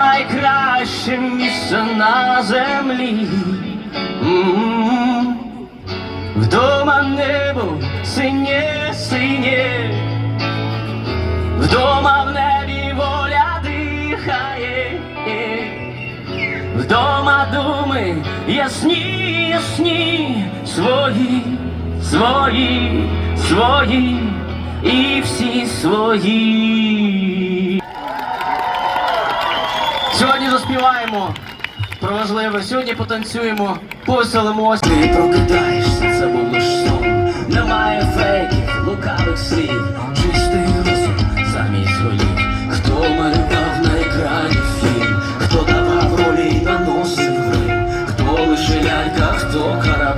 найкраще місце на землі. Вдома небо синє, синє, вдома в небі воля дихає, вдома думи ясні, ясні, свої, свої, свої. І всі свої. Сьогодні заспіваємо про важливе. Сьогодні потанцюємо, повеселимося. Ти прокидаєшся, це був лиш сон. Немає фейків, лукавих слів, чистий розум замість голів. Хто малював на екрані фільм, хто давав ролі і наносив гри, хто лише лялька, хто карабас,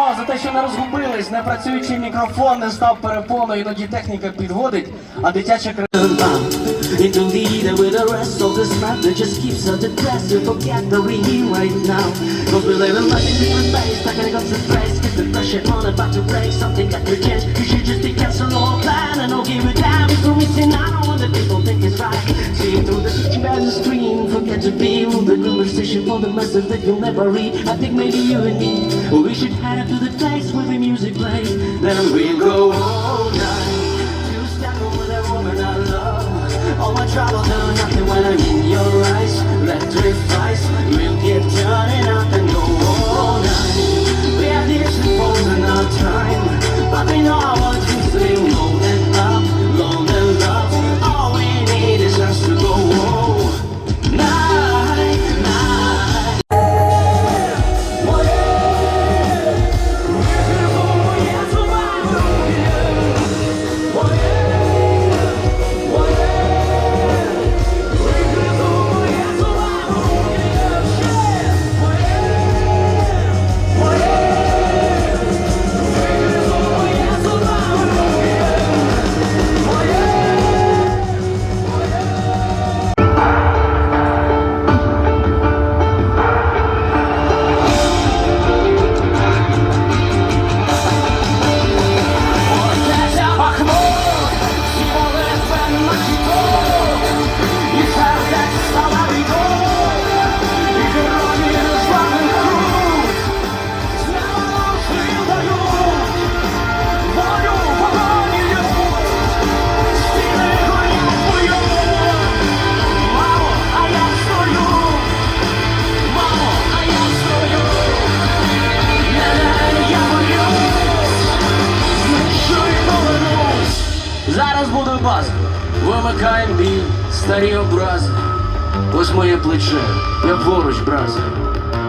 Дякуємо за те, що не розгубились, не працюючий мікрофон не став перепоною, іноді техніка підводить, а дитяча кри... Into leader with the rest of this map that just keeps us depressed. You forget that we're here right now. Cause we live in life in different ways. Not gonna go to place. Get the pressure on about to break. Something got to change. You should just be cancel all plan and don't give it down. If you're missing out on what the people think is right. See through the picture as a screen. Forget to be on the conversation for the message that you'll never read. I think maybe you and me, we should head up to the place where the music plays. Then we'll go all night. Two step over that woman I love. All my troubles do nothing when I'm in your eyes. Electric flies, Вимикаємо біль, старі образи. Ось моє плече, я поруч, браза.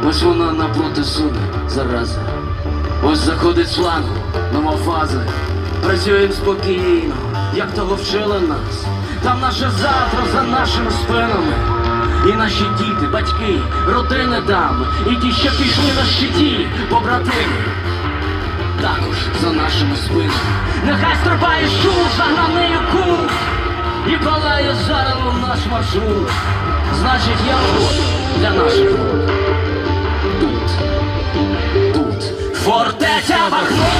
Ось вона напроти суди, зараза. Ось заходить шланг, нова фаза. Працюємо спокійно, як того вчили нас. Там наше завтра за нашими спинами. І наші діти, батьки, родини там, і ті, що пішли на щиті, побратими також за нашими спинами. Нехай стрибає шум, загнаний кул, і палає зарево наш маршрут. Значить, я тут для наших рук. Тут, тут, фортеця Бахмут.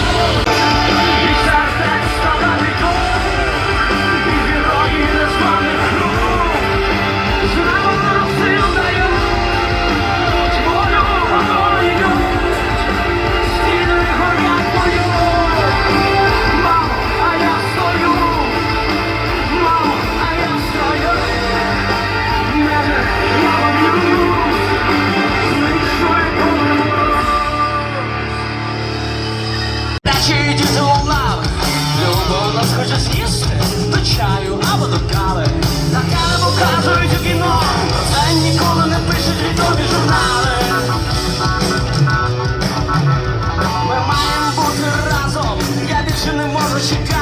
Машини можуть чекати